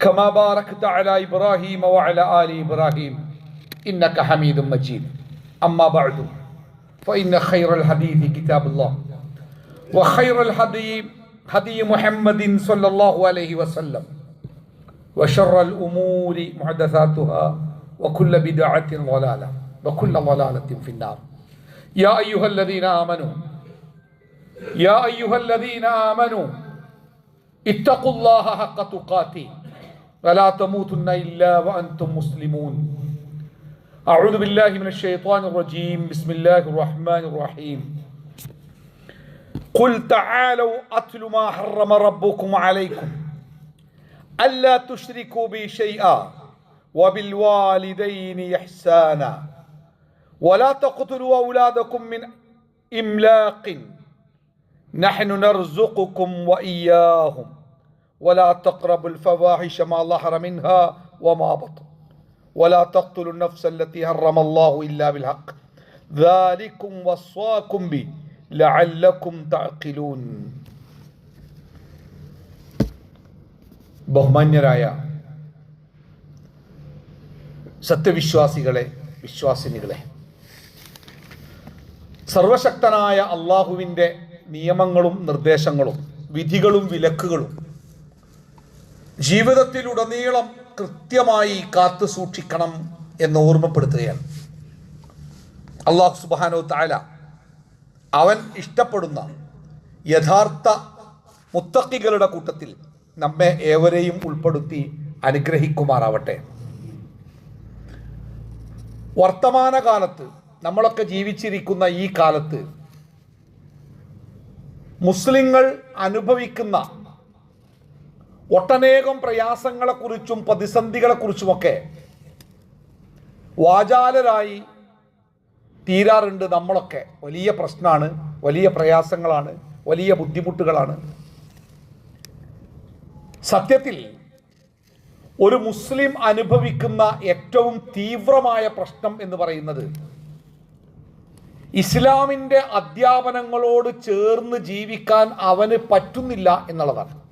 كما باركت على إبراهيم وعلى آل إبراهيم إنك حميد مجيد. أما بعد فإن خير الحديث كتاب الله وخير الهدي هدي محمد صلى الله عليه وسلم وشر الأمور محدثاتها وكل بدعة ضلالة وكل ضلالة في النار. يا أيها الذين آمنوا يا أيها الذين آمنوا اتقوا الله حق تقاته. ولا تموتن إلا وأنتم مسلمون. أعوذ بالله من الشيطان الرجيم. بسم الله الرحمن الرحيم. قل تعالوا أتل ما حرم ربكم عليكم. ألا تشركوا بي شيئا وبالوالدين إحسانا. ولا تقتلوا أولادكم من إملاق. نحن نرزقكم وإياهم. ولا تقربوا الفواحش ما ظهر منها وما بطن ولا تقتلوا النفس التي حرم الله إلا بالحق ذلكم وصاكم به لعلكم تعقلون ബഹുമാന്യരായ സത്യവിശ്വാസികളെ വിശ്വാസിനികളെ സർവശക്തനായ അള്ളാഹുവിൻ്റെ നിയമങ്ങളും നിർദ്ദേശങ്ങളും വിധികളും വിലക്കുകളും ജീവിതത്തിലുടനീളം കൃത്യമായി കാത്തു സൂക്ഷിക്കണം എന്ന് ഓർമ്മപ്പെടുത്തുകയാണ്. അള്ളാഹു സുബാനോ താല അവൻ ഇഷ്ടപ്പെടുന്ന യഥാർത്ഥ മുത്തക്കികളുടെ കൂട്ടത്തിൽ നമ്മെ ഏവരെയും ഉൾപ്പെടുത്തി അനുഗ്രഹിക്കുമാറാവട്ടെ. വർത്തമാനകാലത്ത് നമ്മളൊക്കെ ജീവിച്ചിരിക്കുന്ന ഈ കാലത്ത് മുസ്ലിങ്ങൾ അനുഭവിക്കുന്ന ഒട്ടനേകം പ്രയാസങ്ങളെക്കുറിച്ചും പ്രതിസന്ധികളെക്കുറിച്ചുമൊക്കെ വാചാലരായി തീരാറുണ്ട് നമ്മളൊക്കെ. വലിയ പ്രശ്നമാണ് വലിയ പ്രയാസങ്ങളാണ് വലിയ ബുദ്ധിമുട്ടുകളാണ്. സത്യത്തിൽ ഒരു മുസ്ലിം അനുഭവിക്കുന്ന ഏറ്റവും തീവ്രമായ പ്രശ്നം എന്ന് പറയുന്നത് ഇസ്ലാമിന്റെ അധ്യാപനങ്ങളോട് ചേർന്ന് ജീവിക്കാൻ അവന് പറ്റുന്നില്ല എന്നുള്ളതാണ്.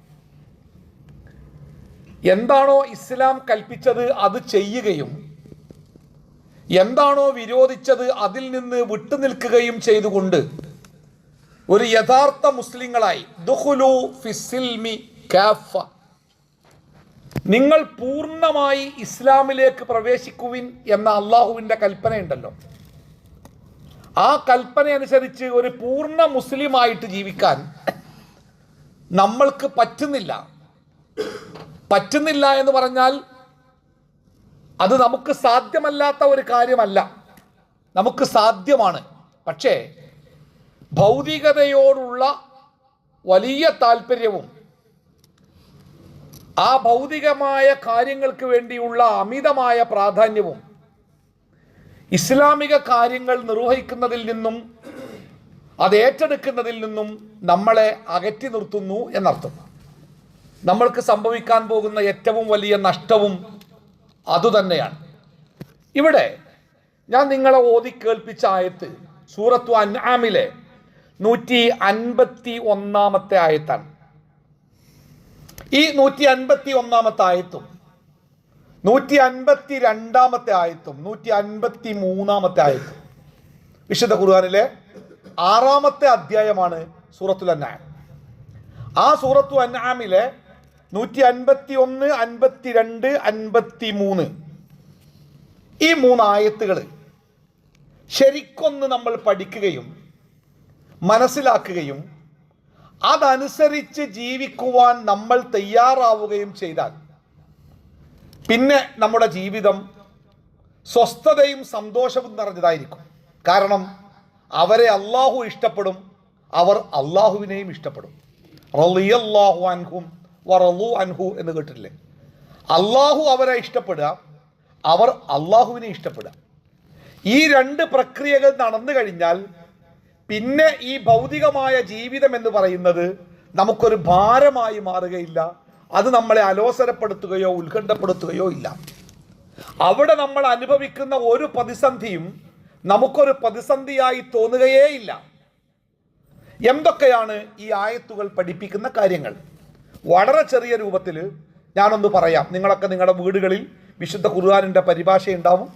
എന്താണോ ഇസ്ലാം കൽപ്പിച്ചത് അത് ചെയ്യുകയും എന്താണോ വിരോധിച്ചത് അതിൽ നിന്ന് വിട്ടുനിൽക്കുകയും ചെയ്തുകൊണ്ട് ഒരു യഥാർത്ഥ മുസ്ലിങ്ങളായി ദുഹുലു ഫിസിൽമി കാഫ. നിങ്ങൾ പൂർണമായി ഇസ്ലാമിലേക്ക് പ്രവേശിക്കുവിൻ എന്ന അള്ളാഹുവിന്റെ കൽപ്പനയുണ്ടല്ലോ. ആ കൽപ്പന അനുസരിച്ച് ഒരു പൂർണ മുസ്ലിമായിട്ട് ജീവിക്കാൻ നമ്മൾക്ക് പറ്റുന്നില്ല. പറ്റുന്നില്ല എന്ന് പറഞ്ഞാൽ അത് നമുക്ക് സാധ്യമല്ലാത്ത ഒരു കാര്യമല്ല. നമുക്ക് സാധ്യമാണ്. പക്ഷേ ഭൗതികതയോടുള്ള വലിയ താല്പര്യവും ആ ഭൗതികമായ കാര്യങ്ങൾക്ക് വേണ്ടിയുള്ള അമിതമായ പ്രാധാന്യവും ഇസ്ലാമിക കാര്യങ്ങൾ നിർവഹിക്കുന്നതിൽ നിന്നും അത് ഏറ്റെടുക്കുന്നതിൽ നിന്നും നമ്മളെ അകറ്റി നിർത്തുന്നു എന്നർത്ഥം. നമ്മൾക്ക് സംഭവിക്കാൻ പോകുന്ന ഏറ്റവും വലിയ നഷ്ടവും അതുതന്നെയാണ് ഇവിടെ ഞാൻ നിങ്ങളെ ഓതി കേൾപ്പിച്ച ആയത്ത് സൂറത്തു അൻആമിലെ നൂറ്റി അൻപത്തി ഒന്നാമത്തെ ആയത്താണ്. ഈ നൂറ്റി അൻപത്തി ഒന്നാമത്തെ ആയത്തും നൂറ്റി അൻപത്തി രണ്ടാമത്തെ ആയത്തും നൂറ്റി അൻപത്തി മൂന്നാമത്തെ ആയത്തും വിശുദ്ധ ഖുർആാനിലെ ആറാമത്തെ അധ്യായമാണ് സൂറത്തുൽ അന്നാം ആ സൂറത്തു അന്നാമിലെ നൂറ്റി അൻപത്തി ഒന്ന് അൻപത്തി രണ്ട് അൻപത്തി മൂന്ന് ഈ മൂന്നായത്തുകൾ ശരിക്കൊന്ന് നമ്മൾ പഠിക്കുകയും മനസ്സിലാക്കുകയും അതനുസരിച്ച് ജീവിക്കുവാൻ നമ്മൾ തയ്യാറാവുകയും ചെയ്താൽ പിന്നെ നമ്മുടെ ജീവിതം സ്വസ്ഥതയും സന്തോഷവും നിറഞ്ഞതായിരിക്കും. കാരണം അവരെ അള്ളാഹു ഇഷ്ടപ്പെടും അവർ അള്ളാഹുവിനെയും ഇഷ്ടപ്പെടും. റളിയല്ലാഹു അൻഹും വറളു അൻഹു എന്ന് കേട്ടിട്ടില്ലേ? അള്ളാഹു അവരെ ഇഷ്ടപ്പെടുക അവർ അള്ളാഹുവിനെ ഇഷ്ടപ്പെടുക. ഈ രണ്ട് പ്രക്രിയകൾ നടന്നു കഴിഞ്ഞാൽ പിന്നെ ഈ ഭൗതികമായ ജീവിതം എന്ന് പറയുന്നത് നമുക്കൊരു ഭാരമായി മാറുകയില്ല. അത് നമ്മളെ അലോസരപ്പെടുത്തുകയോ ഉത്കണ്ഠപ്പെടുത്തുകയോ ഇല്ല. അവിടെ നമ്മൾ അനുഭവിക്കുന്ന ഒരു പ്രതിസന്ധിയും നമുക്കൊരു പ്രതിസന്ധിയായി തോന്നുകയേയില്ല. എന്തൊക്കെയാണ് ഈ ആയത്തുകൾ പഠിപ്പിക്കുന്ന കാര്യങ്ങൾ? വളരെ ചെറിയ രൂപത്തിൽ ഞാനൊന്ന് പറയാം. നിങ്ങളൊക്കെ നിങ്ങളുടെ വീടുകളിൽ വിശുദ്ധ ഖുർആാനിന്റെ പരിഭാഷ ഉണ്ടാവും.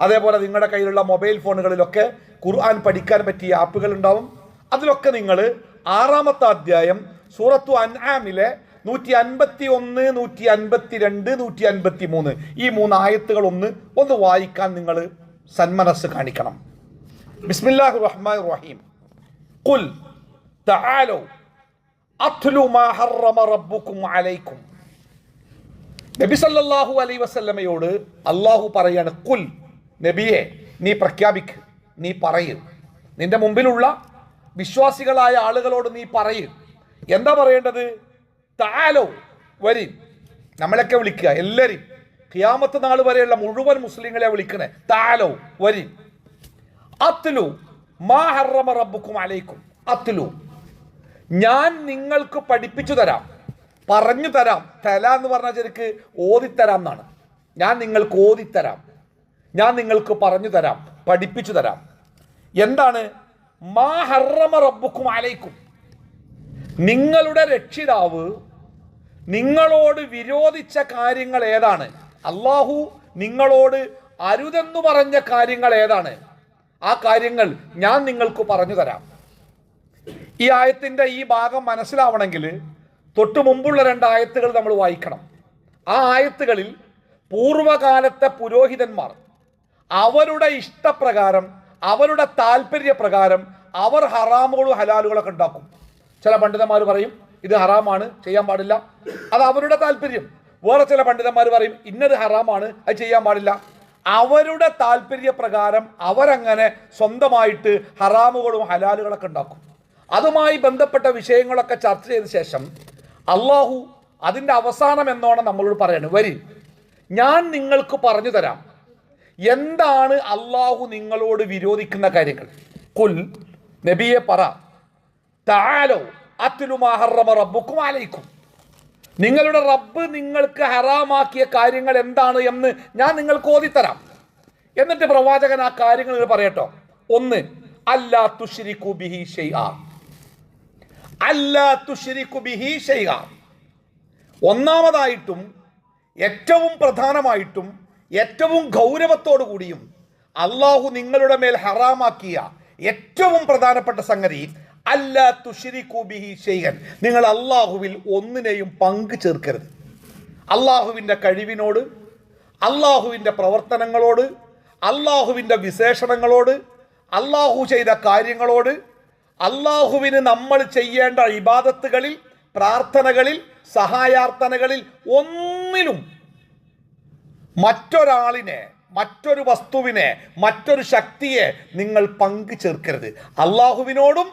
അതേപോലെ നിങ്ങളുടെ കയ്യിലുള്ള മൊബൈൽ ഫോണുകളിലൊക്കെ ഖുർആൻ പഠിക്കാൻ പറ്റിയ ആപ്പുകൾ ഉണ്ടാവും. അതിലൊക്കെ നിങ്ങൾ ആറാമത്തെ അധ്യായം സൂറത്തു അൻആമിലെ നൂറ്റി അൻപത്തി ഒന്ന് നൂറ്റി അൻപത്തി രണ്ട് നൂറ്റി അൻപത്തി മൂന്ന് ഈ മൂന്ന് ആയത്തുകൾ ഒന്ന് ഒന്ന് വായിക്കാൻ നിങ്ങൾ സന്മനസ് കാണിക്കണം. ബിസ്മില്ലാഹി റഹ്മാൻ റഹീം. കുൽ തആലു അത്ലു മാ ഹറമ റബ്ബുക്കും അലൈക്കും. നബി സല്ലല്ലാഹു അലൈഹി വസല്ലമയോട് അള്ളാഹു പറയാണ് കുൽ നബിയെ നീ പ്രഖ്യാപിക്ക് നീ പറയൂ. നിന്റെ മുമ്പിലുള്ള വിശ്വാസികളായ ആളുകളോട് നീ പറയൂ. എന്താ പറയേണ്ടത്? താലോ വരി നമ്മളൊക്കെ വിളിക്കുക എല്ലാവരും. ഖിയാമത്ത് നാൾ വരെയുള്ള മുഴുവൻ മുസ്ലിങ്ങളെ വിളിക്കണേ. താലോ വരി അത്ലു മാ ഹറമ റബ്ബുക്കും അലൈക്കും. അത്ലു. ഞാൻ നിങ്ങൾക്ക് പഠിപ്പിച്ചു തരാം. പറഞ്ഞു തരാം. തല എന്ന് പറഞ്ഞാൽ ശരിക്ക് ഓതിത്തരാം എന്നാണ് ഞാൻ നിങ്ങൾക്ക് ഓതിത്തരാം. ഞാൻ നിങ്ങൾക്ക് പറഞ്ഞു തരാം. പഠിപ്പിച്ചു തരാം. എന്താണ്? മാ ഹറമ റബ്ബുക്കും അലൈക്കും. നിങ്ങളുടെ രക്ഷിതാവ് നിങ്ങളോട് വിരോധിച്ച കാര്യങ്ങൾ ഏതാണ്? അള്ളാഹു നിങ്ങളോട് അരുതെന്നു പറഞ്ഞ കാര്യങ്ങൾ ഏതാണ്? ആ കാര്യങ്ങൾ ഞാൻ നിങ്ങൾക്ക് പറഞ്ഞു തരാം. ഈ ആയത്തിന്റെ ഈ ഭാഗം മനസ്സിലാവണമെങ്കിൽ തൊട്ടു മുമ്പുള്ള രണ്ട് ആയത്തുകൾ നമ്മൾ വായിക്കണം. ആ ആയത്തുകളിൽ പൂർവകാലത്തെ പുരോഹിതന്മാർ അവരുടെ ഇഷ്ടപ്രകാരം അവരുടെ താല്പര്യപ്രകാരം അവർ ഹറാമുകളും ഹലാലുകളൊക്കെ ഉണ്ടാക്കും. ചില പണ്ഡിതന്മാർ പറയും ഇത് ഹറാമാണ് ചെയ്യാൻ പാടില്ല. അത് അവരുടെ താല്പര്യം വേറെ ചില പണ്ഡിതന്മാർ പറയും ഇന്നത് ഹറാമാണ് അത് ചെയ്യാൻ പാടില്ല. അവരുടെ താല്പര്യപ്രകാരം അവരങ്ങനെ സ്വന്തമായിട്ട് ഹറാമുകളും ഹലാലുകളൊക്കെ ഉണ്ടാക്കും. അതുമായി ബന്ധപ്പെട്ട വിഷയങ്ങളൊക്കെ ചർച്ച ചെയ്ത ശേഷം അള്ളാഹു അതിന്റെ അവസാനം എന്നോണം നമ്മളോട് പറയാണ് വരി ഞാൻ നിങ്ങൾക്ക് പറഞ്ഞു തരാം. എന്താണ് അള്ളാഹു നിങ്ങളോട് വിരോധിക്കുന്ന കാര്യങ്ങൾ? കുൽ നബിയെ പറ താലോ അത്തുലുമാഹറമ റബ്ബുക്കും അലൈക്കും. നിങ്ങളുടെ റബ്ബ് നിങ്ങൾക്ക് ഹറാമാക്കിയ കാര്യങ്ങൾ എന്താണ് എന്ന് ഞാൻ നിങ്ങൾക്ക് ഓതിത്തരാം. എന്നിട്ട് പ്രവാചകൻ ആ കാര്യങ്ങൾ പറയട്ടോ. ഒന്ന് അല്ലാ തുഷിരിക്കു ബിഹി ഷൈആ. ഒന്നാമതായിട്ടും ഏറ്റവും പ്രധാനമായിട്ടും ഏറ്റവും ഗൗരവത്തോടു കൂടിയും അള്ളാഹു നിങ്ങളുടെ മേൽ ഹറാമാക്കിയ ഏറ്റവും പ്രധാനപ്പെട്ട സംഗതി അല്ല തുഷിരിക്കു ബിഹി ഷെയ്യൻ നിങ്ങൾ അള്ളാഹുവിൽ ഒന്നിനെയും പങ്കു ചേർക്കരുത്. അള്ളാഹുവിന്റെ കഴിവിനോട് അള്ളാഹുവിന്റെ പ്രവർത്തനങ്ങളോട് അള്ളാഹുവിന്റെ വിശേഷണങ്ങളോട് അള്ളാഹു ചെയ്ത കാര്യങ്ങളോട് അള്ളാഹുവിന് നമ്മൾ ചെയ്യേണ്ട ഇബാദത്തുകളിൽ പ്രാർത്ഥനകളിൽ സഹായാർത്ഥനകളിൽ ഒന്നിലും മറ്റൊരാളിനെ മറ്റൊരു വസ്തുവിനെ മറ്റൊരു ശക്തിയെ നിങ്ങൾ പങ്കു ചേർക്കരുത്. അള്ളാഹുവിനോടും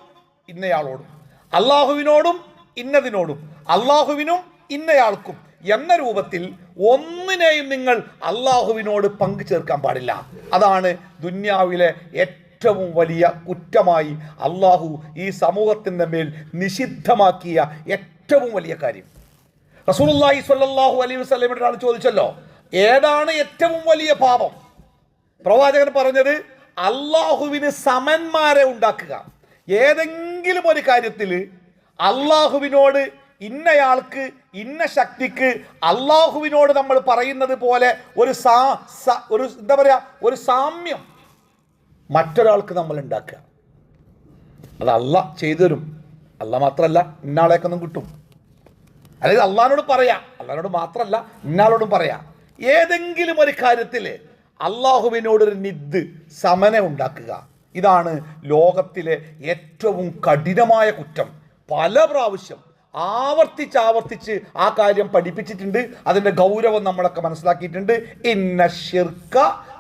ഇന്നയാളോടും. അള്ളാഹുവിനോടും ഇന്നതിനോടും. അള്ളാഹുവിനും ഇന്നയാൾക്കും എന്ന രൂപത്തിൽ ഒന്നിനെയും നിങ്ങൾ അള്ളാഹുവിനോട് പങ്കു ചേർക്കാൻ പാടില്ല. അതാണ് ദുന്യാവിലെ ഏറ്റവും വലിയ കുറ്റമായി അള്ളാഹു ഈ സമൂഹത്തിന്റെ മേൽ നിഷിദ്ധമാക്കിയ ഏറ്റവും വലിയ കാര്യം. റസൂലുള്ളാഹി സ്വല്ലാഹു അലൈഹി വസ്ലമിനോടാണ് ചോദിച്ചല്ലോ ഏതാണ് ഏറ്റവും വലിയ പാപം? പ്രവാചകൻ പറഞ്ഞത് അള്ളാഹുവിന് സമന്മാരെ ഉണ്ടാക്കുക. ഏതെങ്കിലും ഒരു കാര്യത്തിൽ അള്ളാഹുവിനോട് ഇന്നയാൾക്ക് ഇന്ന ശക്തിക്ക് അള്ളാഹുവിനോട് നമ്മൾ പറയുന്നത് പോലെ ഒരു സ- ഒരു എന്താ പറയുക ഒരു സാമ്യം മറ്റൊരാൾക്ക് നമ്മൾ ഉണ്ടാക്കുക. അത് അല്ല ചെയ്തു തരും. അല്ല മാത്രമല്ല ഇന്നാളേക്കൊന്നും കിട്ടും. അല്ലെങ്കിൽ അള്ളഹാനോട് പറയാം. അള്ളഹാനോട് മാത്രമല്ല ഇന്നാളോടും പറയാം. ഏതെങ്കിലും ഒരു കാര്യത്തിൽ അള്ളാഹുവിനോടൊരു നിദ് സമന ഉണ്ടാക്കുക. ഇതാണ് ലോകത്തിലെ ഏറ്റവും കഠിനമായ കുറ്റം. പല പ്രാവശ്യം ആവർത്തിച്ച് ആവർത്തിച്ച് ആ കാര്യം പഠിപ്പിച്ചിട്ടുണ്ട്. അതിന്റെ ഗൗരവം നമ്മളൊക്കെ മനസ്സിലാക്കിയിട്ടുണ്ട്. ഇന്ന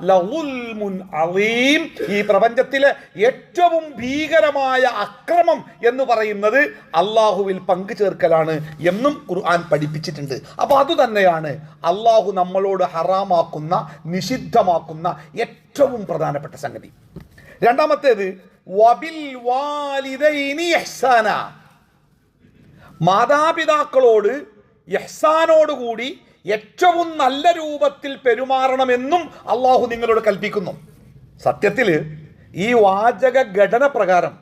ലഉൽമുൻ അളീം ഈ പ്രപഞ്ചത്തിലെ ഏറ്റവും ഭീകരമായ അക്രമം എന്ന് പറയുന്നത് അള്ളാഹുവിൽ പങ്കു ചേർക്കലാണ് എന്നും ഖുർആൻ പഠിപ്പിച്ചിട്ടുണ്ട്. അപ്പോൾ അതുതന്നെയാണ് അള്ളാഹു നമ്മളോട് ഹറാമാക്കുന്ന നിഷിദ്ധമാക്കുന്ന ഏറ്റവും പ്രധാനപ്പെട്ട സംഗതി. രണ്ടാമത്തേത് വബിൽ വാലിദൈനി ഇഹ്സാന. മാതാപിതാക്കളോട് യഹ്സാനോടുകൂടി ഏറ്റവും നല്ല രൂപത്തിൽ പെരുമാറണമെന്നും അള്ളാഹു നിങ്ങളോട് കൽപ്പിക്കുന്നു. സത്യത്തിൽ ഈ വാചക ഘടന പ്രകാരം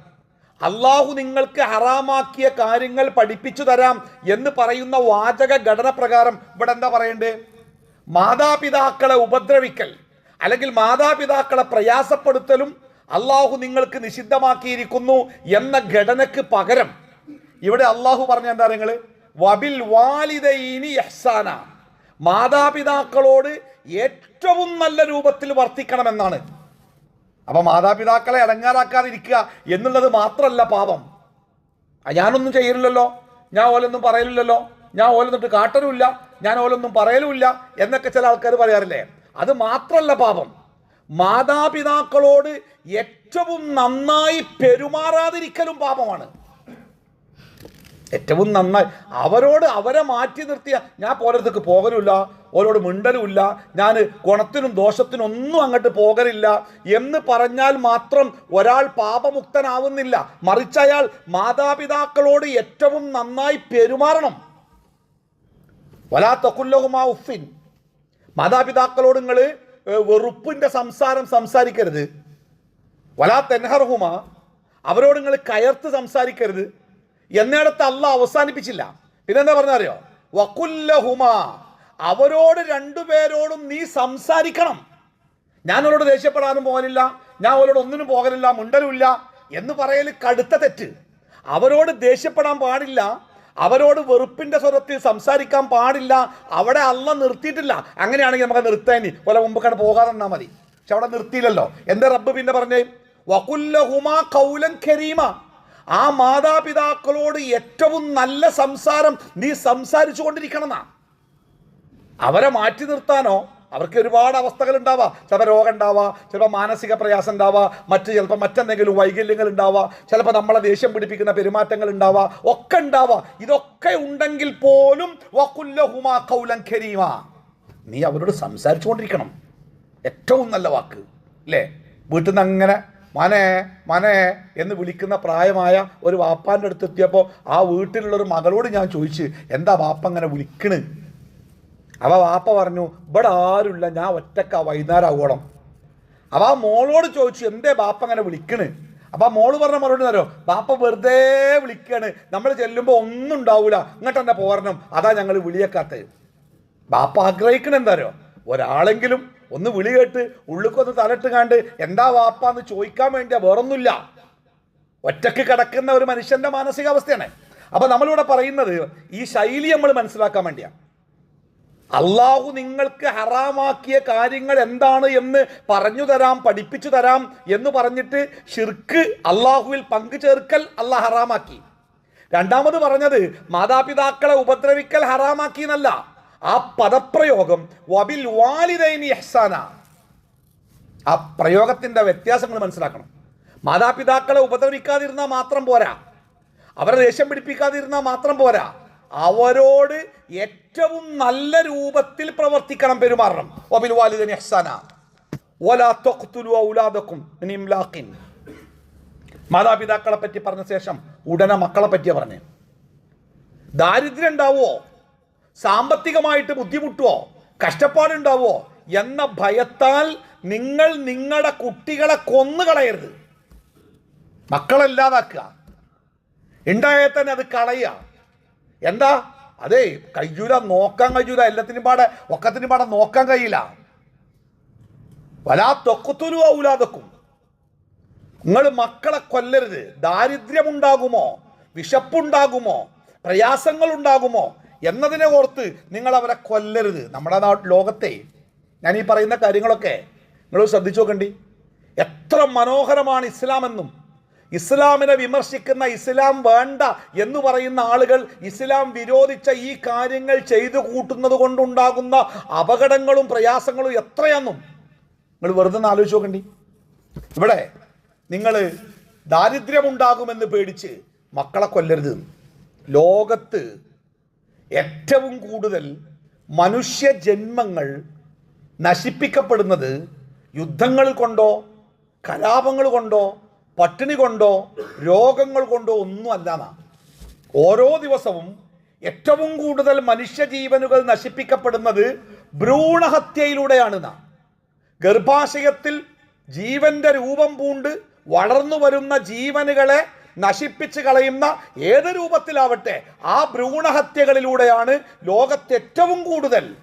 അള്ളാഹു നിങ്ങൾക്ക് ഹറാമാക്കിയ കാര്യങ്ങൾ പഠിപ്പിച്ചു തരാം എന്ന് പറയുന്ന വാചക ഘടന പ്രകാരം ഇവിടെ എന്താ പറയണ്ടേ മാതാപിതാക്കളെ ഉപദ്രവിക്കൽ അല്ലെങ്കിൽ മാതാപിതാക്കളെ പ്രയാസപ്പെടുത്തലും അള്ളാഹു നിങ്ങൾക്ക് നിഷിദ്ധമാക്കിയിരിക്കുന്നു എന്ന ഘടനക്ക് പകരം ഇവിടെ അള്ളാഹു പറഞ്ഞ എന്താ നിങ്ങൾ വബിൽ വാലിദൈനി യഹ്സാന മാതാപിതാക്കളോട് ഏറ്റവും നല്ല രൂപത്തിൽ വർത്തിക്കണമെന്നാണ്. അപ്പൊ മാതാപിതാക്കളെ അടങ്ങാറാക്കാതിരിക്കുക എന്നുള്ളത് മാത്രമല്ല പാപം. ഞാനൊന്നും ചെയ്യലില്ലല്ലോ. ഞാൻ ഓലൊന്നും പറയലില്ലല്ലോ. ഞാൻ ഓലൊന്നിട്ട് കാട്ടലുമില്ല. ഞാൻ ഓലൊന്നും പറയലുമില്ല എന്നൊക്കെ ചില ആൾക്കാർ പറയാറില്ലേ? അത് മാത്രമല്ല പാപം. മാതാപിതാക്കളോട് ഏറ്റവും നന്നായി പെരുമാറാതിരിക്കലും പാപമാണ്. ഏറ്റവും നന്നായി. അവരോട് അവരെ മാറ്റി നിർത്തിയ ഞാൻ പോലത്തേക്ക് പോകലില്ല ഓരോട് മിണ്ടലുമില്ല ഞാൻ ഗുണത്തിനും ദോഷത്തിനും ഒന്നും അങ്ങോട്ട് പോകലില്ല എന്ന് പറഞ്ഞാൽ മാത്രം ഒരാൾ പാപമുക്തനാവുന്നില്ല. മറിച്ച് അയാൾ മാതാപിതാക്കളോട് ഏറ്റവും നന്നായി പെരുമാറണം. വലാ ഉഫിൻ മാതാപിതാക്കളോട് നിങ്ങൾ വെറുപ്പിന്റെ സംസാരം സംസാരിക്കരുത്. വലാ അവരോട് നിങ്ങൾ കയർത്ത് സംസാരിക്കരുത്. എന്നിടത്ത് അല്ല അവസാനിപ്പിച്ചില്ല. പിന്നെന്താ പറഞ്ഞറിയോ വക്കുല്ലഹുമ അവരോട് രണ്ടുപേരോടും നീ സംസാരിക്കണം. ഞാൻ അവരോട് ദേഷ്യപ്പെടാനും പോകലില്ല. ഞാൻ അവരോട് ഒന്നിനും പോകലില്ല മുണ്ടലുമില്ല എന്ന് പറയൽ കടുത്ത തെറ്റ്. അവരോട് ദേഷ്യപ്പെടാൻ പാടില്ല. അവരോട് വെറുപ്പിന്റെ സ്വരത്തിൽ സംസാരിക്കാൻ പാടില്ല. അവിടെ അല്ല നിർത്തിയിട്ടില്ല. അങ്ങനെയാണെങ്കിൽ നമുക്ക് നിർത്താനി. പോലെ കണ്ട് പോകാതെ നിന്നാൽ മതി. പക്ഷെ അവിടെ നിർത്തിയില്ലല്ലോ. എന്താ റബ്ബ് പിന്നെ പറഞ്ഞേ? വകുല്ലഹുമാ കൗലം കരീമ. ആ മാതാപിതാക്കളോട് ഏറ്റവും നല്ല സംസാരം നീ സംസാരിച്ചു കൊണ്ടിരിക്കണമെന്നാ അവരെ മാറ്റി നിർത്താനോ? അവർക്ക് ഒരുപാട് അവസ്ഥകൾ ഉണ്ടാവാം. ചിലപ്പോൾ രോഗം ഉണ്ടാവാം ചിലപ്പോൾ മാനസിക പ്രയാസം ഉണ്ടാവാം മറ്റ് ചിലപ്പോൾ മറ്റെന്തെങ്കിലും വൈകല്യങ്ങൾ ഉണ്ടാവാം ചിലപ്പോൾ നമ്മളെ ദേഷ്യം പിടിപ്പിക്കുന്ന പെരുമാറ്റങ്ങൾ ഉണ്ടാവാം ഒക്കെ ഉണ്ടാവാം. ഇതൊക്കെ ഉണ്ടെങ്കിൽ പോലും കൗലംഖരീമ നീ അവരോട് സംസാരിച്ചുകൊണ്ടിരിക്കണം. ഏറ്റവും നല്ല വാക്ക് അല്ലേ? വീട്ടിൽ നിന്ന് അങ്ങനെ മനെ മനെ എന്ന് വിളിക്കുന്ന പ്രായമായ ഒരു വാപ്പാന്റെ അടുത്ത് എത്തിയപ്പോൾ ആ വീട്ടിലുള്ളൊരു മകളോട് ഞാൻ ചോദിച്ച് എന്താ വാപ്പ അങ്ങനെ വിളിക്കണ്? അവ വാപ്പ പറഞ്ഞു ഇവിടെ ആരുമില്ല ഞാൻ ഒറ്റക്ക വൈകുന്നേരം ആവോളം. അവ ആ മോളോട് ചോദിച്ചു എന്തേ ബാപ്പ അങ്ങനെ വിളിക്കണ്? അപ്പൊ ആ മോൾ പറഞ്ഞ മറുപടി തരോ ബാപ്പ വെറുതെ വിളിക്കാണ്. നമ്മൾ ചെല്ലുമ്പോൾ ഒന്നും ഉണ്ടാവൂല. ഇങ്ങോട്ട് തന്നെ പോരണം. അതാ ഞങ്ങൾ വിളിയേക്കാത്തത് ബാപ്പ ആഗ്രഹിക്കണ എന്താരോ ഒരാളെങ്കിലും ഒന്ന് വിളി കേട്ട് ഉള്ളിക്കൊന്ന് തലട്ട് കണ്ട് എന്താ വാപ്പ എന്ന് ചോദിക്കാൻ വേണ്ടിയാ വേറൊന്നുമില്ല. ഒറ്റയ്ക്ക് കിടക്കുന്ന ഒരു മനുഷ്യന്റെ മാനസികാവസ്ഥയാണ്. അപ്പൊ നമ്മളിവിടെ പറയുന്നത് ഈ ശൈലി നമ്മൾ മനസ്സിലാക്കാൻ വേണ്ടിയാ. അള്ളാഹു നിങ്ങൾക്ക് ഹറാമാക്കിയ കാര്യങ്ങൾ എന്താണ് എന്ന് പറഞ്ഞു തരാം പഠിപ്പിച്ചു തരാം എന്ന് പറഞ്ഞിട്ട് ഷിർക്ക് അള്ളാഹുവിൽ പങ്കു ചേർക്കൽ അള്ളാഹ് ഹറാമാക്കി. രണ്ടാമത് പറഞ്ഞത് മാതാപിതാക്കളെ ഉപദ്രവിക്കൽ ഹറാമാക്കി എന്നല്ല. ആ പദപ്രയോഗം വബിൽ വാലിദൈനി എഹ്സാന ആ പ്രയോഗത്തിന്റെ വ്യത്യാസങ്ങൾ മനസ്സിലാക്കണം. മാതാപിതാക്കളെ ഉപദ്രവിക്കാതിരുന്നാൽ മാത്രം പോരാ. അവരെ ദേഷ്യം പിടിപ്പിക്കാതിരുന്നാൽ മാത്രം പോരാ. അവരോട് ഏറ്റവും നല്ല രൂപത്തിൽ പ്രവർത്തിക്കണം പെരുമാറണം. വബിൽ വാലിദൈനി എഹ്സാന നിംലാഖിൻ മാതാപിതാക്കളെ പറ്റി പറഞ്ഞ ശേഷം ഉടനെ മക്കളെ പറ്റിയാ പറഞ്ഞേ. ദാരിദ്ര്യം ഉണ്ടാവുമോ സാമ്പത്തികമായിട്ട് ബുദ്ധിമുട്ടുവോ? കഷ്ടപ്പാടുണ്ടാവോ എന്ന ഭയത്താൽ നിങ്ങൾ നിങ്ങളുടെ കുട്ടികളെ കൊന്നുകളയരുത്. മക്കളെ ഇല്ലാതാക്കുക. ഉണ്ടായാൽ തന്നെ അത് കളയുക. എന്താ? അതേ കഴിയൂല നോക്കാൻ കഴിയൂല എല്ലാത്തിനും പാടെ ഒക്കത്തിനും പാടെ നോക്കാൻ കഴിയില്ല. വലാ തൊക്കത്തുരു ഔലാതൊക്കും നിങ്ങൾ മക്കളെ കൊല്ലരുത്. ദാരിദ്ര്യമുണ്ടാകുമോ? വിശപ്പുണ്ടാകുമോ? പ്രയാസങ്ങൾ ഉണ്ടാകുമോ എന്നതിനെ ഓർത്ത് നിങ്ങൾ അവരെ കൊല്ലരുത്. നമ്മുടെ ലോകത്തെ ഞാൻ ഈ പറയുന്ന കാര്യങ്ങളൊക്കെ നിങ്ങൾ ശ്രദ്ധിച്ചു നോക്കണ്ടി. എത്ര മനോഹരമാണ് ഇസ്ലാം എന്നും. ഇസ്ലാമിനെ വിമർശിക്കുന്ന ഇസ്ലാം വേണ്ട എന്ന് പറയുന്ന ആളുകൾ ഇസ്ലാം വിരോധിച്ച ഈ കാര്യങ്ങൾ ചെയ്തു കൂട്ടുന്നത് കൊണ്ടുണ്ടാകുന്ന അപകടങ്ങളും പ്രയാസങ്ങളും എത്രയെന്നും നിങ്ങൾ വെറുതെ ആലോചിച്ച് നോക്കണ്ടി. ഇവിടെ നിങ്ങൾ ദാരിദ്ര്യമുണ്ടാകുമെന്ന് പേടിച്ച് മക്കളെ കൊല്ലരുത്. ലോകത്ത് ഏറ്റവും കൂടുതൽ മനുഷ്യ ജന്മങ്ങൾ നശിപ്പിക്കപ്പെടുന്നത് യുദ്ധങ്ങൾ കൊണ്ടോ കലാപങ്ങൾ കൊണ്ടോ പട്ടിണി കൊണ്ടോ രോഗങ്ങൾ കൊണ്ടോ ഒന്നും അല്ലാന്നാ ഓരോ ദിവസവും ഏറ്റവും കൂടുതൽ മനുഷ്യജീവനുകൾ നശിപ്പിക്കപ്പെടുന്നത് ഭ്രൂണഹത്യയിലൂടെയാണ് നാം ഗർഭാശയത്തിൽ ജീവന്റെ രൂപം പൂണ്ട് വളർന്നു വരുന്ന ജീവനുകളെ നശിപ്പിച്ച് കളയുന്ന ഏത് രൂപത്തിലാവട്ടെ ആ ഭ്രൂണഹത്യകളിലൂടെയാണ് ലോകത്ത് ഏറ്റവും കൂടുതൽ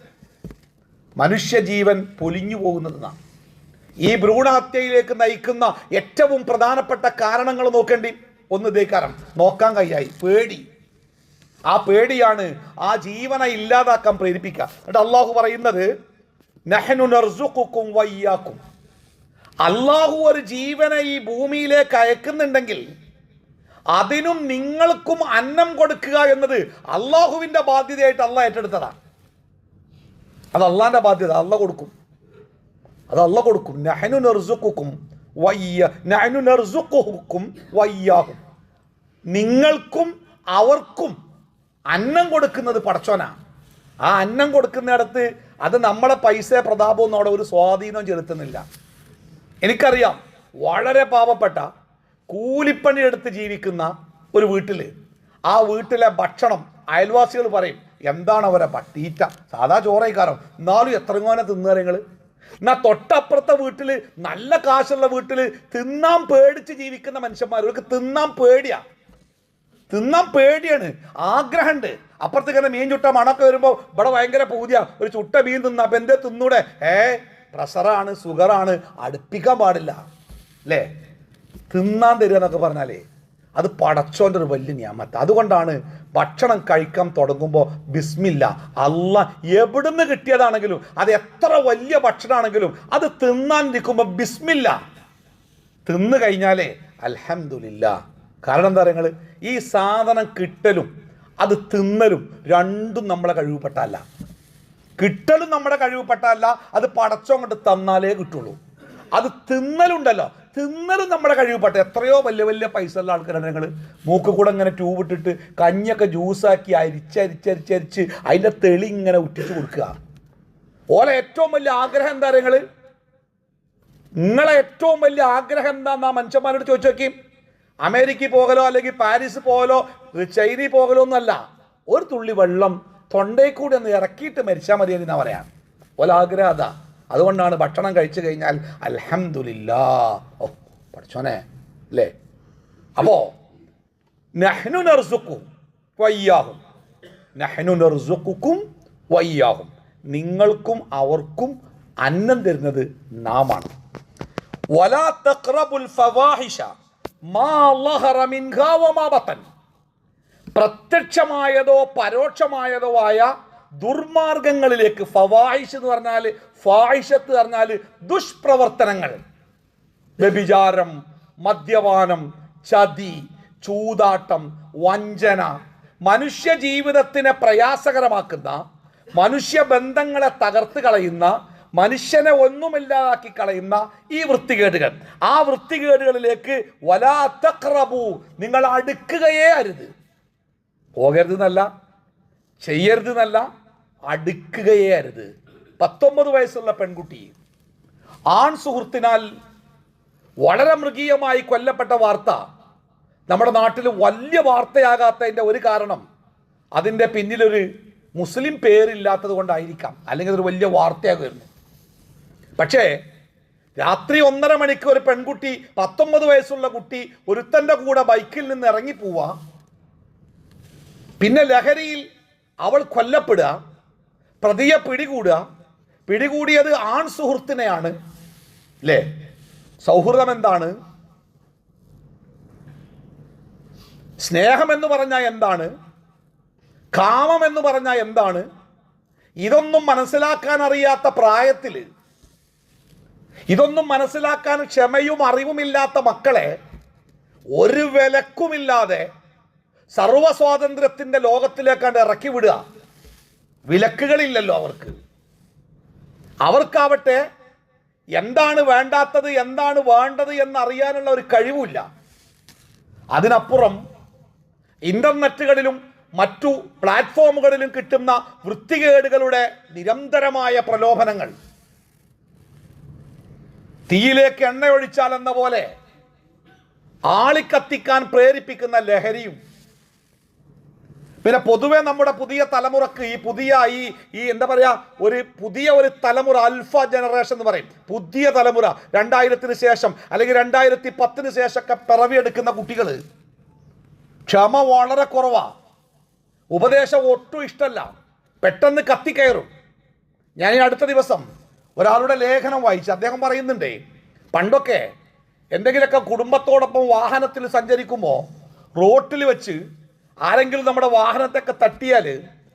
മനുഷ്യജീവൻ പൊലിഞ്ഞു പോകുന്നത് ഈ ഭ്രൂണഹത്യയിലേക്ക് നയിക്കുന്ന ഏറ്റവും പ്രധാനപ്പെട്ട കാരണങ്ങൾ നോക്കേണ്ടി ഒന്ന് ദേക്കാരം നോക്കാൻ കഴിയായി പേടി. ആ പേടിയാണ് ആ ജീവനെ ഇല്ലാതാക്കാൻ പ്രേരിപ്പിക്കുക. എന്നിട്ട് അള്ളാഹു പറയുന്നത് വയ്യാക്കും. അള്ളാഹു ഒരു ജീവനെ ഈ ഭൂമിയിലേക്ക് അയക്കുന്നുണ്ടെങ്കിൽ അതിനും നിങ്ങൾക്കും അന്നം കൊടുക്കുക എന്നത് അള്ളാഹുവിന്റെ ബാധ്യതയായിട്ട് അള്ളാഹ് ഏറ്റെടുത്തതാണ് അത് അള്ളാന്റെ ബാധ്യത അല്ല കൊടുക്കും. അത് അല്ല കൊടുക്കും. നഹനു നെർസുക്കും വയ്യ നഹനു നെർസുക്കും വയ്യാഹും. നിങ്ങൾക്കും അവർക്കും അന്നം കൊടുക്കുന്നത് പടച്ചോനാണ് ആ അന്നം കൊടുക്കുന്നിടത്ത് അത് നമ്മളെ പൈസ പ്രതാപമൊന്നും അവിടെ ഒരു സ്വാധീനം ചെലുത്തുന്നില്ല. എനിക്കറിയാം വളരെ പാവപ്പെട്ട കൂലിപ്പണി എടുത്ത് ജീവിക്കുന്ന ഒരു വീട്ടിൽ ആ വീട്ടിലെ ഭക്ഷണം അയൽവാസികൾ പറയും എന്താണ് അവരെ പട്ടീറ്റ സാധാ ചോറയിക്കാരം എന്നാലും എത്ര തിന്നുക നിങ്ങൾ എന്നാ തൊട്ടപ്പുറത്തെ വീട്ടിൽ നല്ല കാശുള്ള വീട്ടിൽ തിന്നാൻ പേടിച്ച് ജീവിക്കുന്ന മനുഷ്യന്മാർ ഇവർക്ക് തിന്നാൻ പേടിയാ. തിന്നാൻ പേടിയാണ്. ആഗ്രഹമുണ്ട് അപ്പുറത്ത് ഇങ്ങനെ മീൻ ചുട്ട മണമൊക്കെ വരുമ്പോൾ ഇവിടെ ഭയങ്കര പൂതിയ. ഒരു ചുട്ട മീൻ തിന്ന. അപ്പം എന്തേ തിന്നൂടെ? ഏ പ്രഷറാണ് സുഗറാണ് അടുപ്പിക്കാൻ പാടില്ല. അല്ലേ? തിന്നാൻ തരിക എന്നൊക്കെ പറഞ്ഞാലേ അത് പടച്ചോന്റെ ഒരു വലിയ നിയമത്ത്. അതുകൊണ്ടാണ് ഭക്ഷണം കഴിക്കാൻ തുടങ്ങുമ്പോൾ ബിസ്മില്ല അല്ല എവിടുന്ന് കിട്ടിയതാണെങ്കിലും അത് എത്ര വലിയ ഭക്ഷണമാണെങ്കിലും അത് തിന്നാൻ ഇരിക്കുമ്പോൾ ബിസ്മില്ല. തിന്നു കഴിഞ്ഞാലേ അലഹമില്ല കാരണം എന്താ പറയുക ഈ സാധനം കിട്ടലും അത് തിന്നലും രണ്ടും നമ്മളെ കഴിവുപ്പെട്ടല്ല കിട്ടലും നമ്മുടെ കഴിവുപ്പെട്ടല്ല അത് പടച്ചോം കൊണ്ട് തന്നാലേ കിട്ടുള്ളൂ. അത് തിന്നലുണ്ടല്ലോ തിന്നലും നമ്മുടെ കഴിവുപെട്ട എത്രയോ വലിയ വലിയ പൈസ ഉള്ള ആൾക്കാരാണ് ഞങ്ങൾ മൂക്ക് കൂടെ ഇങ്ങനെ ട്യൂബ് ഇട്ടിട്ട് കഞ്ഞൊക്കെ ജ്യൂസാക്കി അരിച്ചരിച്ചരിച്ചരിച്ച് അതിന്റെ തെളി ഇങ്ങനെ ഉറ്റിച്ച് കൊടുക്കുക. ഓലെ ഏറ്റവും വലിയ ആഗ്രഹം എന്താ നിങ്ങൾ നിങ്ങളെ ഏറ്റവും വലിയ ആഗ്രഹം എന്താന്ന് ആ മനുഷ്യന്മാരോട് ചോദിച്ചു നോക്കി. അമേരിക്കയിൽ പോകലോ അല്ലെങ്കിൽ പാരീസ് പോകലോ ചൈനയിൽ പോകലോ ഒന്നല്ല ഒരു തുള്ളി വെള്ളം തൊണ്ടയിൽ കൂടി ഒന്ന് ഇറക്കിയിട്ട് മരിച്ചാൽ മതി എന്നാ പറയാം. ഓല ആഗ്രഹം അതാ. അതുകൊണ്ടാണ് ഭക്ഷണം കഴിച്ചു കഴിഞ്ഞാൽ അൽഹംദുലില്ലാ. ഓ പഠിച്ചോനെ അല്ലേ? അപ്പോ നഹ്നു നർസുക്കും വയ്യാഹും. നഹ്നു നർസുക്കും വയ്യാഹും. നിങ്ങൾക്കും അവർക്കും അന്നം തരുന്നത് നാമാണ്. വലാ മാ ലഹറ പ്രത്യക്ഷമായതോ പരോക്ഷമായതോ ആയ ദുർമാർഗങ്ങളിലേക്ക് ഫവാഹിഷ് എന്ന് പറഞ്ഞാൽ ഫാഹിഷത്ത് പറഞ്ഞാൽ ദുഷ്പ്രവർത്തനങ്ങൾ. വ്യഭിചാരം മദ്യപാനം ചതി ചൂതാട്ടം വഞ്ചന. മനുഷ്യ ജീവിതത്തിനെ പ്രയാസകരമാക്കുന്ന മനുഷ്യ ബന്ധങ്ങളെ തകർത്ത് കളയുന്ന മനുഷ്യനെ ഒന്നുമില്ലാതാക്കി കളയുന്ന ഈ വൃത്തികേടുകൾ. ആ വൃത്തികേടുകളിലേക്ക് വലാ തഖ്റബു നിങ്ങൾ അടുക്കുകയേ അരുത്. പോകരുത് എന്നല്ല ചെയ്യരുത് എന്നല്ല അടുക്കുകയേ അരുത് പത്തൊമ്പത് വയസ്സുള്ള പെൺകുട്ടി ആൺ സുഹൃത്തിനാൽ വളരെ മൃഗീയമായി കൊല്ലപ്പെട്ട വാർത്ത. നമ്മുടെ നാട്ടിൽ വലിയ വാർത്തയാകാത്തതിന്റെ ഒരു കാരണം അതിന്റെ പിന്നിലൊരു മുസ്ലിം പേരില്ലാത്തത് കൊണ്ടായിരിക്കാം അല്ലെങ്കിൽ അതൊരു വലിയ വാർത്തയാകുമായിരുന്നു. പക്ഷേ രാത്രി ഒന്നര മണിക്ക് ഒരു പെൺകുട്ടി പത്തൊമ്പത് വയസ്സുള്ള കുട്ടി ഒരുത്തന്റെ കൂടെ ബൈക്കിൽ നിന്ന് ഇറങ്ങി പോവാ പിന്നെ ലഹരിയിൽ അവൾ കൊല്ലപ്പെടുക പ്രതിയെ പിടികൂടുക. പിടികൂടിയത് ആൺ സുഹൃത്തിനെയാണ്. അല്ലേ സൗഹൃദം എന്താണ് സ്നേഹം എന്ന് പറഞ്ഞാൽ എന്താണ്? കാമം എന്ന് പറഞ്ഞാൽ എന്താണ്? ഇതൊന്നും മനസ്സിലാക്കാൻ അറിയാത്ത പ്രായത്തിൽ ഇതൊന്നും മനസ്സിലാക്കാൻ ക്ഷമയും അറിവുമില്ലാത്ത മക്കളെ ഒരു വിലക്കുമില്ലാതെ സർവസ്വാതന്ത്ര്യത്തിന്റെ ലോകത്തിലേക്കാണ്ട് ഇറക്കി വിടുക. വിലക്കുകളില്ലല്ലോ അവർക്ക്. അവർക്കാവട്ടെ എന്താണ് വേണ്ടാത്തത് എന്താണ് വേണ്ടത് എന്നറിയാനുള്ള ഒരു കഴിവുമില്ല. അതിനപ്പുറം ഇന്റർനെറ്റുകളിലും മറ്റു പ്ലാറ്റ്ഫോമുകളിലും കിട്ടുന്ന വൃത്തികേടുകളുടെ നിരന്തരമായ പ്രലോഭനങ്ങൾ. തീയിലേക്ക് എണ്ണയൊഴിച്ചാൽ എന്ന പോലെ ആളിക്കത്തിക്കാൻ പ്രേരിപ്പിക്കുന്ന ലഹരിയും പിന്നെ പൊതുവെ നമ്മുടെ പുതിയ തലമുറയ്ക്ക് ഈ പുതിയ ഈ ഈ എന്താ പറയുക ഒരു പുതിയ ഒരു തലമുറ അൽഫ ജനറേഷൻ എന്ന് പറയും. പുതിയ തലമുറ. രണ്ടായിരത്തിന് ശേഷം അല്ലെങ്കിൽ രണ്ടായിരത്തി പത്തിന് ശേഷമൊക്കെ പിറവിയെടുക്കുന്ന കുട്ടികൾ ക്ഷമ വളരെ കുറവാ. ഉപദേശം ഒട്ടും ഇഷ്ടമല്ല. പെട്ടെന്ന് കത്തിക്കയറും ഞാൻ ഈ അടുത്ത ദിവസം ഒരാളുടെ ലേഖനം വായിച്ചു അദ്ദേഹം പറയുന്നുണ്ടേ പണ്ടൊക്കെ എന്തെങ്കിലുമൊക്കെ കുടുംബത്തോടൊപ്പം വാഹനത്തിൽ സഞ്ചരിക്കുമ്പോൾ റോട്ടിൽ വെച്ച് ആരെങ്കിലും നമ്മുടെ വാഹനത്തൊക്കെ തട്ടിയാൽ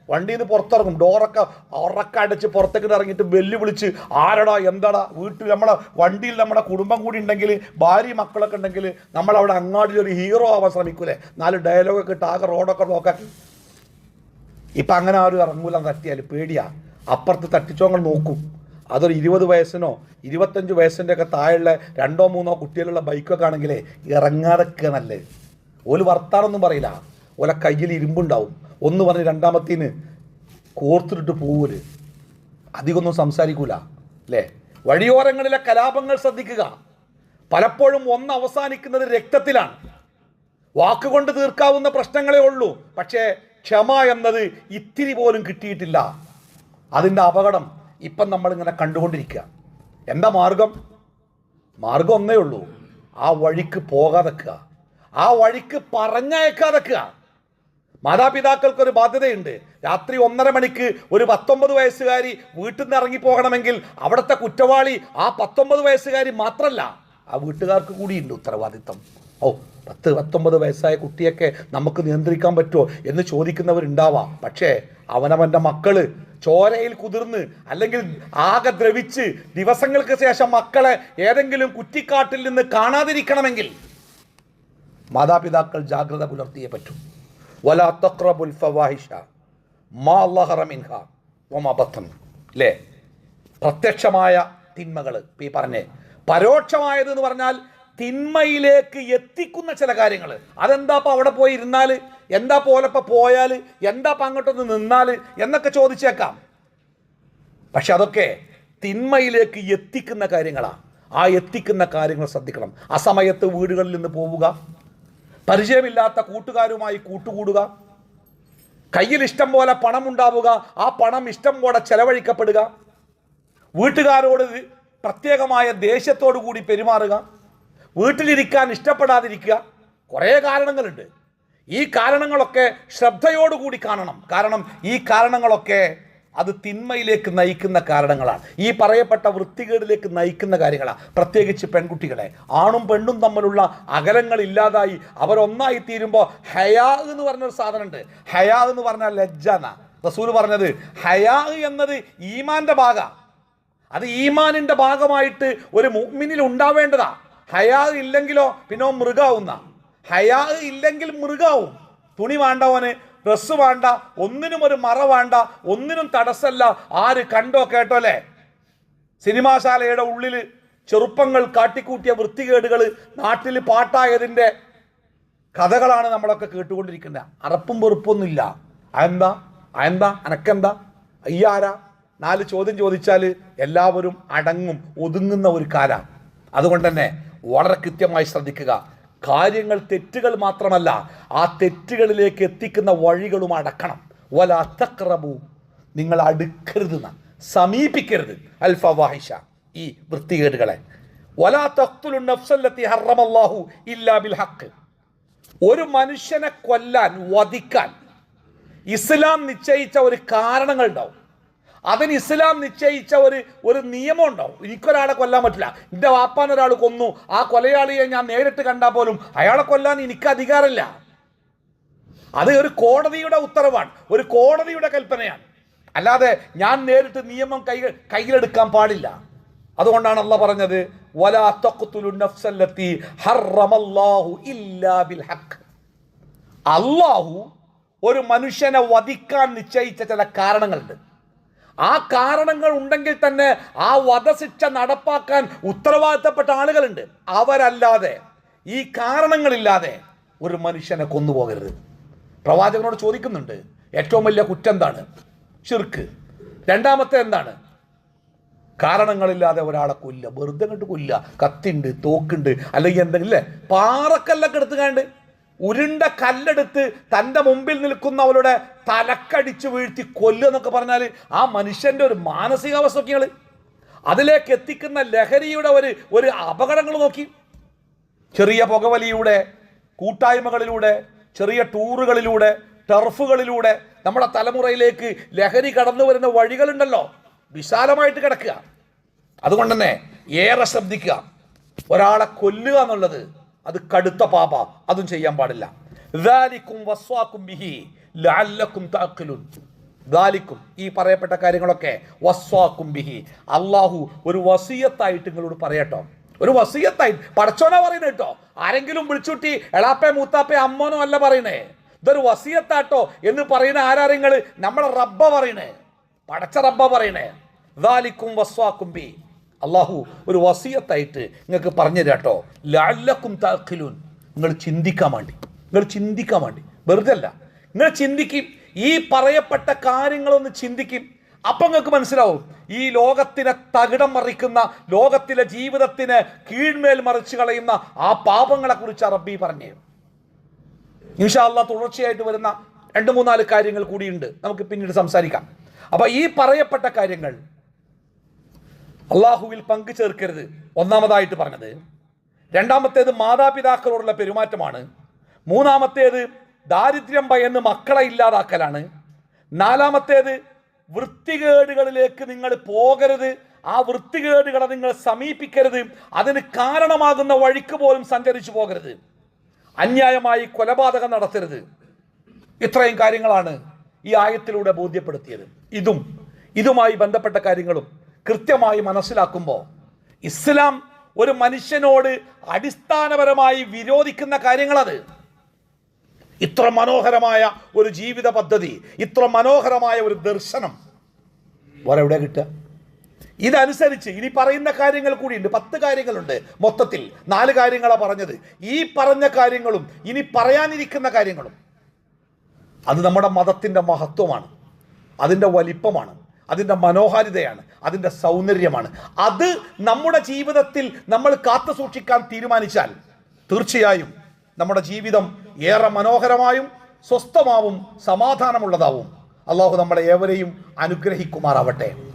വണ്ടിയിൽ നിന്ന് പുറത്തിറങ്ങും. ഡോറൊക്കെ ഉറക്ക അടച്ച് പുറത്തേക്ക് ഇറങ്ങിയിട്ട് വെല്ലു വിളിച്ച് ആരടാ എന്താടാ വീട്ടിൽ നമ്മളെ വണ്ടിയിൽ നമ്മുടെ കുടുംബം കൂടി ഉണ്ടെങ്കിൽ ഭാര്യ മക്കളൊക്കെ ഉണ്ടെങ്കിൽ നമ്മളവിടെ അങ്ങാടിയിൽ ഒരു ഹീറോ ആവാൻ ശ്രമിക്കൂലേ? നാല് ഡയലോഗൊക്കെ ഇട്ട് ആകെ റോഡൊക്കെ നോക്കാക്കി ഇപ്പം അങ്ങനെ ആരും ഇറങ്ങൂല തട്ടിയാൽ പേടിയാ. അപ്പുറത്ത് തട്ടിച്ചോങ്ങൾ നോക്കും. അതൊരു ഇരുപത് വയസ്സിനോ ഇരുപത്തഞ്ച് വയസ്സിന്റെ ഒക്കെ താഴെയുള്ള രണ്ടോ മൂന്നോ കുട്ടികളുള്ള ബൈക്കൊക്കെ ആണെങ്കിലേ ഇറങ്ങാതൊക്കെ നല്ലത്. ഒരു വർത്താനൊന്നും പറയില്ല. ഓല കയ്യിൽ ഇരുമ്പുണ്ടാവും. ഒന്ന് പറഞ്ഞ് രണ്ടാമത്തേന് കോർത്തിട്ട് പോവൽ അധികമൊന്നും സംസാരിക്കൂല അല്ലേ? വഴിയോരങ്ങളിലെ കലാപങ്ങൾ ശ്രദ്ധിക്കുക. പലപ്പോഴും ഒന്ന് അവസാനിക്കുന്നത് രക്തത്തിലാണ്. വാക്കുകൊണ്ട് തീർക്കാവുന്ന പ്രശ്നങ്ങളേ ഉള്ളൂ. പക്ഷേ ക്ഷമ എന്നത് ഇത്തിരി പോലും കിട്ടിയിട്ടില്ല. അതിന്റെ അപകടം ഇപ്പം നമ്മളിങ്ങനെ കണ്ടുകൊണ്ടിരിക്കുക. എന്താ മാർഗം? മാർഗം ഒന്നേ ഉള്ളൂ. ആ വഴിക്ക് പോകാതെക്കുക ആ വഴിക്ക് പറഞ്ഞയക്കാതെക്കുക മാതാപിതാക്കൾക്ക് ഒരു ബാധ്യതയുണ്ട്. രാത്രി ഒന്നര മണിക്ക് ഒരു പത്തൊമ്പത് വയസ്സുകാരി വീട്ടിൽ നിന്ന് ഇറങ്ങിപ്പോകണമെങ്കിൽ അവിടുത്തെ കുറ്റവാളി ആ പത്തൊമ്പത് വയസ്സുകാരി മാത്രമല്ല ആ വീട്ടുകാർക്ക് കൂടിയുണ്ട് ഉത്തരവാദിത്തം. ഓ പത്ത് പത്തൊമ്പത് വയസ്സായ കുട്ടിയൊക്കെ നമുക്ക് നിയന്ത്രിക്കാൻ പറ്റുമോ എന്ന് ചോദിക്കുന്നവരുണ്ടാവാം. പക്ഷേ അവനവന്റെ മക്കൾ ചോരയിൽ കുതിർന്ന് അല്ലെങ്കിൽ ആകെ ദ്രവിച്ച് ദിവസങ്ങൾക്ക് ശേഷം മക്കളെ ഏതെങ്കിലും കുറ്റിക്കാട്ടിൽ നിന്ന് കാണാതിരിക്കണമെങ്കിൽ മാതാപിതാക്കൾ ജാഗ്രത പുലർത്തിയേ പറ്റൂ. വല തക്രബുൽ ഫവാഹിഷ. മാ അള്ളഹറ മിൻഹ. പ്രത്യക്ഷമായ തിന്മകൾ ഈ പറഞ്ഞേ. പരോക്ഷമായത് എന്ന് പറഞ്ഞാൽ തിന്മയിലേക്ക് എത്തിക്കുന്ന ചില കാര്യങ്ങൾ അതെന്താ അവിടെ പോയി ഇരുന്നാൽ എന്താ പോലപ്പോൾ പോയാൽ എന്താ ഇപ്പം അങ്ങോട്ടൊന്ന് നിന്നാൽ എന്നൊക്കെ ചോദിച്ചേക്കാം. പക്ഷെ അതൊക്കെ തിന്മയിലേക്ക് എത്തിക്കുന്ന കാര്യങ്ങളാണ് ആ എത്തിക്കുന്ന കാര്യങ്ങൾ ശ്രദ്ധിക്കണം. ആ സമയത്ത് വീടുകളിൽ നിന്ന് പോവുക. പരിചയമില്ലാത്ത കൂട്ടുകാരുമായി കൂട്ടുകൂടുക. കയ്യിൽ ഇഷ്ടം പോലെ പണം ഉണ്ടാവുക ആ പണം ഇഷ്ടം പോലെ ചെലവഴിക്കപ്പെടുക. വീട്ടുകാരോട് പ്രത്യേകമായ ദേഷ്യത്തോടു കൂടി പെരുമാറുക. വീട്ടിലിരിക്കാൻ ഇഷ്ടപ്പെടാതിരിക്കുക. കുറേ കാരണങ്ങളുണ്ട്. ഈ കാരണങ്ങളൊക്കെ ശ്രദ്ധയോടുകൂടി കാണണം. കാരണം ഈ കാരണങ്ങളൊക്കെ അത് തിന്മയിലേക്ക് നയിക്കുന്ന കാരണങ്ങളാണ്. ഈ പറയപ്പെട്ട വൃത്തികേടിലേക്ക് നയിക്കുന്ന കാര്യങ്ങളാണ് പ്രത്യേകിച്ച് പെൺകുട്ടികളെ. ആണും പെണ്ണും തമ്മിലുള്ള അകലങ്ങൾ ഇല്ലാതായി അവരൊന്നായി തീരുമ്പോൾ ഹയാ എന്ന് പറഞ്ഞൊരു സാധനമുണ്ട് ഹയാ എന്ന് പറഞ്ഞാൽ ലജ്ജ എന്നാ റസൂൽ പറഞ്ഞത് ഹയാ എന്നത് ഈമാന്റെ ഭാഗമാണ് അത് ഈമാനിന്റെ ഭാഗമായിട്ട് ഒരു മുഗ്മിനിൽ ഉണ്ടാവേണ്ടതാ. ഹയാ ഇല്ലെങ്കിലോ പിന്നെ മൃഗാവുന്ന. ഹയാ ഇല്ലെങ്കിൽ മൃഗാവും. തുണി വേണ്ടവന് ഡ്രസ്സ് വേണ്ട ഒന്നിനും ഒരു മറ വേണ്ട ഒന്നിനും തടസ്സല്ല. ആര് കണ്ടോ കേട്ടോ അല്ലേ? സിനിമാശാലയുടെ ഉള്ളിൽ ചെറുപ്പങ്ങൾ കാട്ടിക്കൂട്ടിയ വൃത്തികേടുകൾ നാട്ടിൽ പാട്ടായതിന്റെ കഥകളാണ് നമ്മളൊക്കെ കേട്ടുകൊണ്ടിരിക്കുന്നത്. അറപ്പും വെറുപ്പൊന്നുമില്ല. അതെന്താ? അതെന്താ? അനക്കെന്താ? അയ്യാരാ? നാല് ചോദ്യം ചോദിച്ചാൽ എല്ലാവരും അടങ്ങും ഒതുങ്ങുന്ന ഒരു കാലാണ്. അതുകൊണ്ട് തന്നെ വളരെ കൃത്യമായി ശ്രദ്ധിക്കുക. കാര്യങ്ങൾ തെറ്റുകൾ മാത്രമല്ല ആ തെറ്റുകളിലേക്ക് എത്തിക്കുന്ന വഴികളും അടക്കണം. വല അത്തക്രബു നിങ്ങൾ അടുക്കരുത് സമീപിക്കരുത്. അൽഫ വാഹിഷ ഈ വൃത്തികേടുകളെ. വലാ തഖ്തുലു ഹറമല്ലാഹു ഇല്ലാ ബിൽ ഒരു മനുഷ്യനെ കൊല്ലാൻ വധിക്കാൻ ഇസ്ലാം നിശ്ചയിച്ച ഒരു കാരണങ്ങൾ ഉണ്ടാവും അതിന് ഇസ്ലാം നിശ്ചയിച്ച ഒരു ഒരു നിയമം ഉണ്ടാവും. എനിക്കൊരാളെ കൊല്ലാൻ പറ്റില്ല. എന്റെ വാപ്പാൻ ഒരാൾ കൊന്നു. ആ കൊലയാളിയെ ഞാൻ നേരിട്ട് കണ്ടാൽ പോലും അയാളെ കൊല്ലാൻ എനിക്ക് അധികാരമില്ല. അത് ഒരു കോടതിയുടെ ഉത്തരവാണ്. ഒരു കോടതിയുടെ കൽപ്പനയാണ്. അല്ലാതെ ഞാൻ നേരിട്ട് നിയമം കൈ കയ്യിലെടുക്കാൻ പാടില്ല. അതുകൊണ്ടാണ് അല്ല പറഞ്ഞത് വലാ ഇല്ലാ ബിൽ അള്ളാഹു ഒരു മനുഷ്യനെ വധിക്കാൻ നിശ്ചയിച്ച ചില കാരണങ്ങളുണ്ട്. ആ കാരണങ്ങൾ ഉണ്ടെങ്കിൽ തന്നെ ആ വധശിക്ഷ നടപ്പാക്കാൻ ഉത്തരവാദിത്തപ്പെട്ട ആളുകളുണ്ട്. അവരല്ലാതെ ഈ കാരണങ്ങളില്ലാതെ ഒരു മനുഷ്യനെ കൊന്നുപോകരുത്. പ്രവാചകനോട് ചോദിക്കുന്നുണ്ട് ഏറ്റവും വലിയ കുറ്റം എന്താണ്? ചിർക്ക് രണ്ടാമത്തെ എന്താണ്? കാരണങ്ങളില്ലാതെ ഒരാളെ കൊല്ല വെറുതെ കണ്ട് കൊല്ല കത്തിണ്ട് തോക്കുണ്ട് അല്ലെങ്കിൽ എന്തെങ്കിലും അല്ലേ പാറക്കല്ലൊക്കെ എടുത്തുകാണ്ട് ഉരുണ്ട കല്ലെടുത്ത് തന്റെ മുമ്പിൽ നിൽക്കുന്നവരുടെ തലക്കടിച്ച് വീഴ്ത്തി കൊല്ലുക എന്നൊക്കെ പറഞ്ഞാൽ ആ മനുഷ്യന്റെ ഒരു മാനസികാവസ്ഥ നോക്കിയാൽ അതിലേക്ക് എത്തിക്കുന്ന ലഹരിയുടെ ഒരു ഒരു അപകടങ്ങൾ നോക്കി. ചെറിയ പുകവലിയുടെ കൂട്ടായ്മകളിലൂടെ ചെറിയ ടൂറുകളിലൂടെ ടർഫുകളിലൂടെ നമ്മുടെ തലമുറയിലേക്ക് ലഹരി കടന്നു വരുന്ന വഴികളുണ്ടല്ലോ. വിശാലമായിട്ട് കിടക്കുക. അതുകൊണ്ട് തന്നെ ഏറെ ശ്രദ്ധിക്കുക. ഒരാളെ കൊല്ലുക എന്നുള്ളത് അത് കടുത്ത പാപ. അതും ചെയ്യാൻ പാടില്ല ും. ഈ പറയപ്പെട്ട കാര്യങ്ങളൊക്കെ വസ്വാക്കും ബിഹി. അള്ളാഹു ഒരു വസീയത്തായിട്ട് നിങ്ങളോട് പറയട്ടോ. ഒരു വസീയത്തായിട്ട് പടച്ചോന പറയുന്നത് കേട്ടോ. ആരെങ്കിലും വിളിച്ചുട്ടി എളാപ്പെ മൂത്താപ്പേ അമ്മോനോ അല്ല പറയണേ ഇതൊരു വസീയത്താട്ടോ എന്ന് പറയുന്ന ആരാരെങ്ങൾ നമ്മളെ റബ്ബ പറയണേ പടച്ച റബ്ബ പറയണേ ദാലിക്കും വസ്വാക്കും ബി അള്ളാഹു ഒരു വസീയത്തായിട്ട് നിങ്ങൾക്ക് പറഞ്ഞു തരാട്ടോ ലാലക്കും താഖിലൂൻ നിങ്ങൾ ചിന്തിക്കാൻ വേണ്ടി. നിങ്ങൾ ചിന്തിക്കാൻ വേണ്ടി. വെറുതെ അല്ല നിങ്ങൾ ചിന്തിക്കും. ഈ പറയപ്പെട്ട കാര്യങ്ങളൊന്ന് ചിന്തിക്കും. അപ്പം നിങ്ങൾക്ക് മനസ്സിലാവും. ഈ ലോകത്തിനെ തകിടം മറിക്കുന്ന ലോകത്തിലെ ജീവിതത്തിന് കീഴ്മേൽ മറിച്ച് കളയുന്ന ആ പാപങ്ങളെ കുറിച്ച് റബ്ബി പറഞ്ഞു നിഷാല്ല തുടർച്ചയായിട്ട് വരുന്ന രണ്ട് മൂന്നാൽ കാര്യങ്ങൾ കൂടിയുണ്ട്. നമുക്ക് പിന്നീട് സംസാരിക്കാം. അപ്പൊ ഈ പറയപ്പെട്ട കാര്യങ്ങൾ അള്ളാഹുവിൽ പങ്കു ചേർക്കരുത്. ഒന്നാമതായിട്ട് പറഞ്ഞത് രണ്ടാമത്തേത് മാതാപിതാക്കളോടുള്ള പെരുമാറ്റമാണ് മൂന്നാമത്തേത് ദാരിദ്ര്യം ഭയന്ന് മക്കളെ ഇല്ലാതാക്കലാണ് നാലാമത്തേത് വൃത്തികേടുകളിലേക്ക് നിങ്ങൾ പോകരുത്. ആ വൃത്തികേടുകളെ നിങ്ങൾ സമീപിക്കരുത്. അതിന് കാരണമാകുന്ന വഴിക്ക് പോലും സഞ്ചരിച്ചു പോകരുത്. അന്യായമായി കൊലപാതകം നടത്തരുത്. ഇത്രയും കാര്യങ്ങളാണ് ഈ ആയത്തിലൂടെ ബോധ്യപ്പെടുത്തിയത്. ഇതും ഇതുമായി ബന്ധപ്പെട്ട കാര്യങ്ങളും കൃത്യമായി മനസ്സിലാക്കുമ്പോൾ ഇസ്ലാം ഒരു മനുഷ്യനോട് അടിസ്ഥാനപരമായി വിരോധിക്കുന്ന കാര്യങ്ങളത്. ഇത്ര മനോഹരമായ ഒരു ജീവിത പദ്ധതി ഇത്ര മനോഹരമായ ഒരു ദർശനം. വേറെ എവിടെ കിട്ടുക? ഇതനുസരിച്ച് ഇനി പറയുന്ന കാര്യങ്ങൾ കൂടിയുണ്ട് പത്ത് കാര്യങ്ങളുണ്ട് മൊത്തത്തിൽ. നാല് കാര്യങ്ങളാണ് പറഞ്ഞത്. ഈ പറഞ്ഞ കാര്യങ്ങളും ഇനി പറയാനിരിക്കുന്ന കാര്യങ്ങളും. അത് നമ്മുടെ മതത്തിന്റെ മഹത്വമാണ്. അതിന്റെ വലിപ്പമാണ്. അതിന്റെ മനോഹാരിതയാണ്. അതിന്റെ സൗന്ദര്യമാണ്. അത് നമ്മുടെ ജീവിതത്തിൽ നമ്മൾ കാത്തു സൂക്ഷിക്കാൻ തീരുമാനിച്ചാൽ തീർച്ചയായും നമ്മുടെ ജീവിതം ഏറെ മനോഹരമായും സ്വസ്ഥമാവും സമാധാനമുള്ളതാവും. അള്ളാഹു നമ്മളെ ഏവരെയും അനുഗ്രഹിക്കുമാറാവട്ടെ.